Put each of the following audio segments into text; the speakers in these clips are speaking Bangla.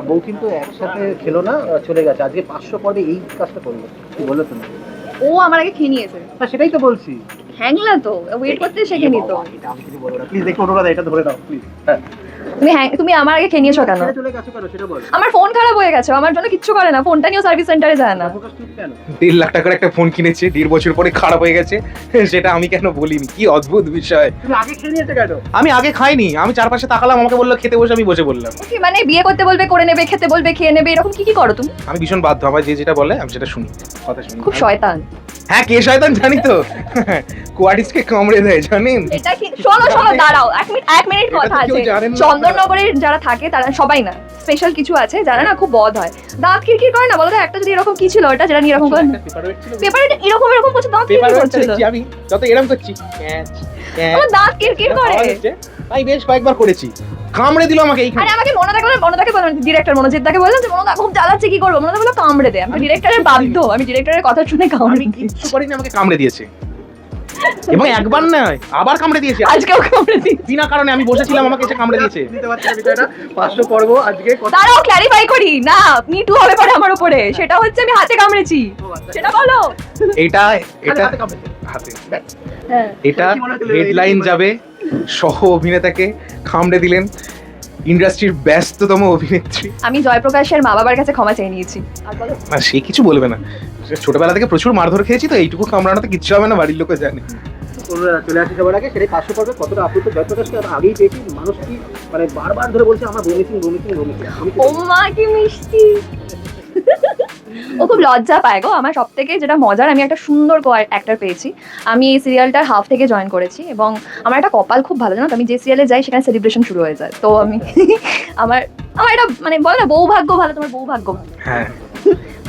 বউ কিন্তু একসাথে খেলো না চলে গেছে। আজকে পাঁচশো পর্বে এই কাজটা করল। কি বলল তুমি? ও আমার আগে খেয়ে নিয়েছে। হ্যাঁ সেটাই তো বলছি। হ্যাংলা তো। ওয়েট করতে শিখে নিত। এটা আমি কিছু বলব না। প্লিজ দেখো অনুরাধা এটা ধরে নাও প্লিজ হ্যাঁ। তুমি হ্যাং তুমি আমার আগে খেয়ে নিয়েছো কেন? ছেড়ে চলে গেছো কেন? সেটা বল। আমার ফোন খারাপ হয়ে গেছে আমার জন্য কিচ্ছু করে না ফোনটা নিয়েও সার্ভিস সেন্টারে যায় না। দেড় লাখ টাকার একটা ফোন কিনেছে দেড় বছর পরে খারাপ হয়ে গেছে সেটা আমি কেন বলিনি? কি অদ্ভুত বিষয়। আমি আগে খাইনি আমি চারপাশে তাকালাম আমাকে বলল খেতে বসে আমি বসে বললাম। কি মানে বিয়ে করতে বলবে করে নেবে খেতে বলবে খেয়ে নেবে এরকম কি কি করো তুমি? আমি ভীষণ বাধ্য আমার যে যেটা বলে আমি সেটা শুনি কথা শুনি। খুব শয়তান। হ্যাঁ কে শয়তান জানি তো? কোয়াডিসকে কামড়ে দেয় জানেন এটা কি? শোনো শোনো দাঁড়াও। এক মিনিট এক মিনিট কথা আছে। চন্দননগরের যারা থাকে তারা সবাই না স্পেশাল কিছু আছে যারা না খুব বদ হয়। দাঁত কিরকির করে না? বলো তো একটা যদি এরকম কি ছিল ওটা যেটা এরকম করে পেপারে এরকম এরকম করছে দাঁত পেপার কিরকির করছিল। আমি। যত এরম করছি আমার দাঁত কিরকির করে। আমি বেশ কয়েকবার করেছি। কামড়ে দিল আমাকে এইখানে। আরে আমাকে মনোদাকে বলে মনোদাকে বললাম ডিরেক্টর মনোজিৎদাকে বললাম যে মনোদা খুব জ্বালাচ্ছে কি করব? মনোদা বলল কামড়ে দে। আমি ডিরেক্টরের বাধ্য আমি ডিরেক্টরের কথা শুনে কামড়ে আমি কিচ্ছু করিনি আমাকে কামড়ে দিয়েছে। এবং একবার নয় আবার কামড়ে দিয়েছে। আজকেও কামড়ে দিই বিনা কারণে আমি বসেছিলাম আমাকে এসে কামড়ে দিয়েছে। নিতে পারছি না বিষয়টা পাঁচশো পর্ব আজকে কত- তারাও ক্ল্যারিফাই করি। না মিটু হবে পরে আমার উপরে। সেটা হচ্ছে আমি হাতে কামড়েছি। সেটা বলো। এটা এটা হাতে কামড়েছে। হাতে। হ্যাঁ। এটা? হেডলাইন যাবে সহ অভিনেতাকে কামড়ে দিলেন ইন্ডাস্ট্রির ব্যস্ততম অভিনেত্রী। আমি জয়প্রকাশের মা বাবার কাছে ক্ষমা চেয়ে নিয়েছি। না সে কিছু বলবে না। ছোটবেলা থেকে প্রচুর মারধর খেয়েছি তো এইটুকু কামড়ানোতে কিচ্ছু হবে না বাড়ির লোকে জানে। চলে আসি সবার আগে সেটাই পাঁচশো পর্বে কতটা আপ্লুত জয়প্রকাশকে আগেই পেয়েছি। মানুষ কি মানে বারবার ধরে বলছে আমার বমিটিং বমিটিং বমিটিং ও মা কি মিষ্টি। ও খুব লজ্জা পায় গো। আমার সব থেকে যেটা মজার আমি একটা সুন্দর অ্যাক্টার পেয়েছি। আমি এই সিরিয়ালটার হাফ থেকে জয়েন করেছি এবং আমার একটা কপাল খুব ভালো জানো তো, আমি যে সিরিয়ালে যাই সেখানে সেলিব্রেশন শুরু হয়ে যায়। তো আমি আমার আমার এটা মানে বলে না বৌভাগ্য ভালো তোমার বৌভাগ্য ভালো। হ্যাঁ।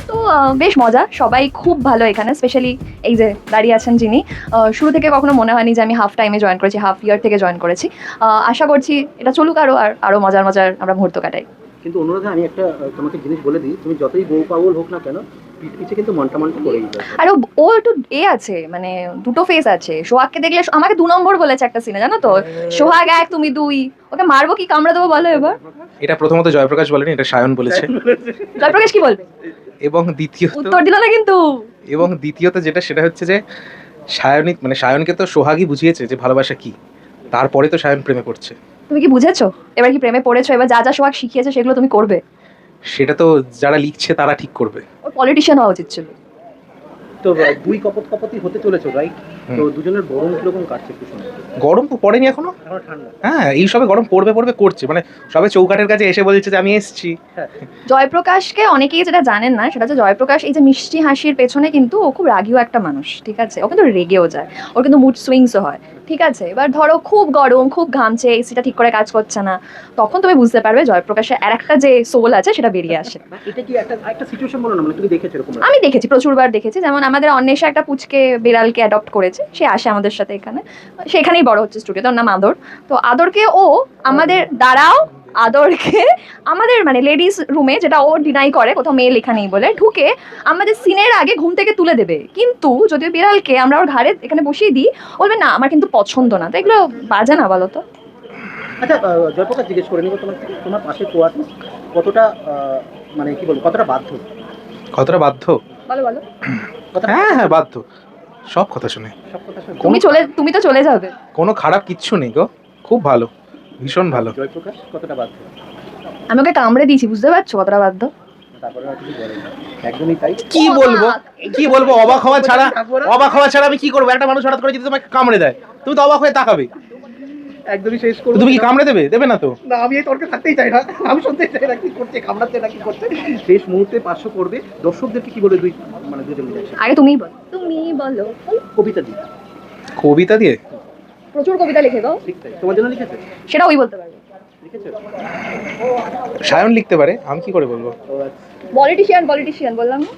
তো বেশ মজা। সবাই খুব ভালো এখানে স্পেশালি এই যে দাঁড়িয়ে আছেন যিনি। শুরু থেকে কখনো মনে হয়নি যে আমি হাফ টাইমে জয়েন করেছি হাফ ইয়ার থেকে জয়েন করেছি। আশা করছি এটা চলুক আরও আর আরও মজার মজার আমরা মুহূর্ত কাটাই। কিন্তু অনুরাধা আমি একটা তোমাকে জিনিস বলে দিই। তুমি যতই বউ পাগল হোক না কেন পিঠ পিছে কিন্তু মনটা মনটা করেই যায় আর ও- ও একটু এ আছে মানে দুটো ফেস আছে। সোহাগকে দেখলে আমাকে দু নম্বর বলেছে একটা সিনে জানো তো? সোহাগ এক তুমি দুই। ওকে মারবো কি? কামড়ে দেবো বলো এবার। এটা প্রথমত জয়প্রকাশ বলেনি এটা সায়ন বলেছে। জয়প্রকাশ কি বলবে? এবং দ্বিতীয়ত উত্তর দিল না কিন্তু। এবং দ্বিতীয়ত যেটা সেটা হচ্ছে যে সায়নিক মানে সায়নকে তো সোহাগই বুঝিয়েছে যে ভালোবাসা কি। তারপরে তো সায়ন প্রেমে পড়ছে। তুমি কি বুঝেছ? এবার কি প্রেমে পড়েছো? এবার যা যা সোহাগ শিখিয়েছে সেগুলো তুমি করবে? সেটা তো যারা লিখছে তারা ঠিক করবে। ওর পলিটিশিয়ান হওয়া উচিত ছিল। তো দুই কপত কপতি হতে চলেছো রাইট তো দুজনের গরম কীরকম কাটছে একটু গরম তো পড়েনি এখনও? এখন ঠান্ডা। হ্যাঁ এই সবে গরম পড়বে পড়বে করছে। মানে সবে চৌকাটের কাছে এসে বলছে যে আমি এসেছি। হ্যাঁ। জয়প্রকাশকে অনেকেই যেটা জানেন না সেটা হচ্ছে জয়প্রকাশ এই যে মিষ্টি হাসির পেছনে কিন্তু ও খুব রাগীও একটা মানুষ ঠিক আছে? ও কিন্তু রেগেও যায়। ওর কিন্তু মুড সুইংসও হয়। ঠিক আছে এবার ধরো খুব গরম খুব ঘামছে এসিটা ঠিক করে কাজ করছে না তখন তুমি বুঝতে পারবে জয়প্রকাশের আর একটা যে সোল আছে সেটা বেরিয়ে আসে। এটা কি একটা একটা সিচুয়েশন বলো না মানে তুমি দেখেছ এরকম আমি দেখেছি প্রচুরবার দেখেছি যেমন আমাদের অন্বেষা একটা পুচকে বিড়ালকে অ্যাডপ্ট করেছে সে আসে আমাদের সাথে এখানে সেখানেই বড় হচ্ছে স্টুডিও ওর নাম আদর। তো আদরকে ও আমাদের দ্বারাও আদরকে আমাদের মানে লেডিস রুমে যেটা ও ডিনাই করে কোথাও মেয়ে লেখা নেই বলে ঢুকে আমাদের সিনের আগে ঘুম থেকে তুলে দেবে। কিন্তু যদিও বিড়ালকে আমরা ওর ঘাড়ে এখানে বসিয়ে দিই বলবে না আমার কিন্তু পছন্দ না। তো এগুলো বাজে না বলো তো আচ্ছা জয়প্রকাশ জিজ্ঞেস করে নিবো তোমার তোমার পাশে কতটা মানে কি বলব কতটা বাধ্য? কতটা বাধ্য? বলো বলো। হ্যাঁ হ্যাঁ বাধ্য। সব কথা শুনে। সব কথা শুনে। তুমি চলে তুমি তো চলে যাবে। কোনো খারাপ কিচ্ছু নেই গো। খুব ভালো। ভীষণ ভালো। জয়প্রকাশ কতটা বাধ্য? আমি ওকে কামড়ে দিয়েছি বুঝতে পারছ কতটা বাধ্য? কি বলব? কি বলব? অবাক হওয়া ছাড়া অবাক হওয়া ছাড়া আমি কি করব? একটা মানুষ হঠাৎ করে যদি তোমাকে কামড়ে দেয় তুমি তো অবাক হয়ে তাকাবে। একদমই শেষ করব তুমি কি কামড়ে দেবে? দেবে না তো? না আমি এই তর্কে থাকতেই চাই না। আমি শুনতেই চাই না কি করছে কামড়াচ্ছে না কি করছে। শেষ মুহূর্তে পাঁচশো করবে। দর্শকদেরকে কি বলে দুই মানে দুজন মিলে? একসাথে? তুমিই বলো। তুমি বলো। কবিতা দিই কবিতা দিয়ে? প্রচুর কবিতা লিখে তাই তোমার জন্য লিখেছে? সেটা ওই বলতে পারবে। সায়ন লিখতে পারে আমি কি করে বলব? আচ্ছা। পলিটিশিয়ান পলিটিশিয়ান বললাম না?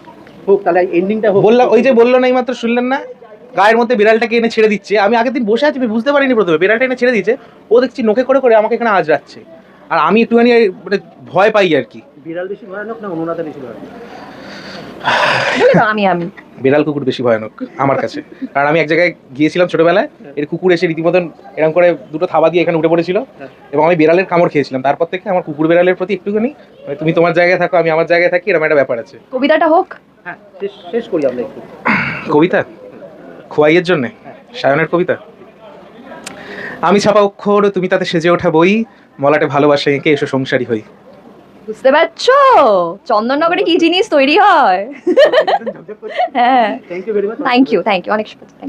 হোক তাহলে এন্ডিংটা হোক। বললাম ওই যে বলল না এই মাত্র শুনলেন না? গায়ের মধ্যে বিড়ালটাকে এনে ছেড়ে দিচ্ছে। আমি আগের দিন বসে আছি বুঝতে পারিনি প্রথমে। বিড়ালটা এনে ছেড়ে দিচ্ছে ও দেখছি নোকে করে করে আমাকে এখানে আজরাচ্ছে আর আমি একটুখানি মানে ভয় পাই আর কি। বিড়াল বেশি ভয়ানক না অনুরাধা বেশি ভয়ানক? দাও, আমি আমি বিড়াল কুকুর বেশি ভয়ানক আমার কাছে। কারণ আমি এক জায়গায় গিয়েছিলাম ছোটবেলায় এর কুকুর এসে রীতিমতন এরকম করে দুটো থাবা দিয়ে এখানে উঠে পড়েছিল। এবং আমি বিড়ালের কামড় খেয়েছিলাম। তারপর থেকে আমার কুকুর বিড়ালের প্রতি একটুখানি মানে তুমি তোমার জায়গায় থাকো আমি আমার জায়গায় থাকি এরকম একটা ব্যাপার আছে। কবিতাটা হোক। হ্যাঁ শেষ শেষ করি আমরা একটু। কবিতা? খোয়াইয়ের জন্য? সায়নের কবিতা? আমি ছাপা অক্ষর তুমি তাতে সেজে ওঠা বই মলাটে ভালোবাসা এঁকে এসো সংসারী হই। বুঝতে পারছ? চন্দননগরে কি জিনিস তৈরি হয়? হ্যাঁ। থ্যাংক ইউ থ্যাংক ইউ অনেক ইউ অনেক থ্যাংক ইউ